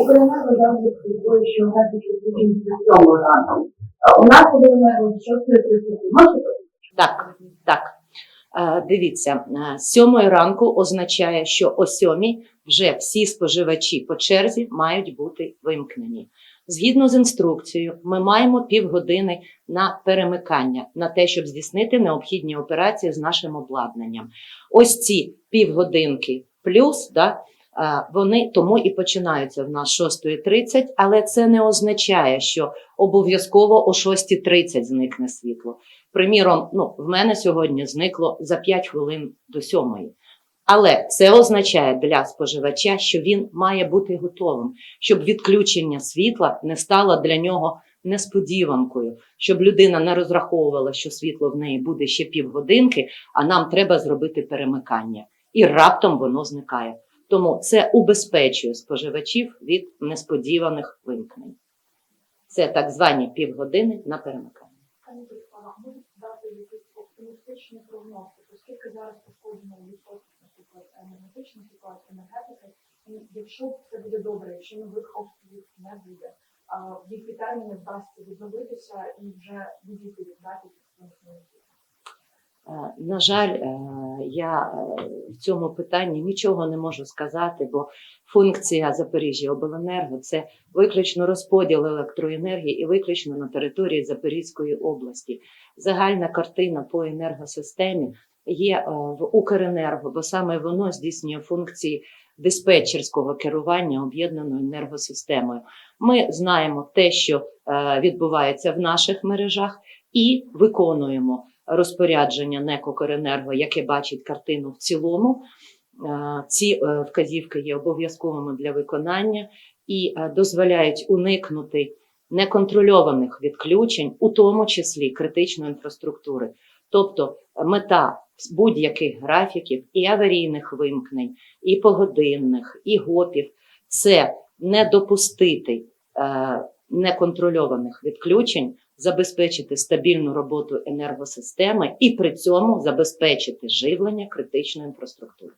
Укренерго завжди слідкує, що у нас відключень з цьому ранку. А У нас Укренерго з 6.30. Можете Так, так. Е, Дивіться, е, сьомої ранку означає, що о сьомій вже всі споживачі по черзі мають бути вимкнені. Згідно з інструкцією, ми маємо півгодини на перемикання, на те, щоб здійснити необхідні операції з нашим обладнанням. Ось ці півгодинки плюс, да, вони тому і починаються в нас 6.30, але це не означає, що обов'язково о 6.30 зникне світло. Приміром, ну, в мене сьогодні зникло за 5 хвилин до сьомої. Але це означає для споживача, що він має бути готовим, щоб відключення світла не стало для нього несподіванкою, щоб людина не розраховувала, що світло в неї буде ще півгодинки, а нам треба зробити перемикання. І раптом воно зникає. Тому це убезпечує споживачів від несподіваних вимкнень. Це так звані півгодини на перемикання. Пані Борислава, можете дати якийсь оптимістичний прогноз, оскільки зараз пошкоджено відсоток, наприклад, енергетична ситуація, енергетики, і якщо це буде добре, якщо нових обстрілів не буде, а в які терміни вдасться відновитися і вже відійти від Е, На жаль, е, я е, в цьому питанні нічого не можу сказати, бо функція Запоріжжя Обленерго це виключно розподіл електроенергії і виключно на території Запорізької області. Загальна картина по енергосистемі є е, в Укренерго, бо саме воно здійснює функції диспетчерського керування об'єднаною енергосистемою. Ми знаємо те, що е, відбувається в наших мережах, і виконуємо розпорядження НЕК «Укренерго», яке бачить картину в цілому. Е, Ці е, вказівки є обов'язковими для виконання і е, дозволяють уникнути неконтрольованих відключень, у тому числі критичної інфраструктури. Тобто мета будь-яких графіків і аварійних вимкнень, і погодинних, і гопів це не допустити неконтрольованих відключень, забезпечити стабільну роботу енергосистеми і при цьому забезпечити живлення критичної інфраструктури.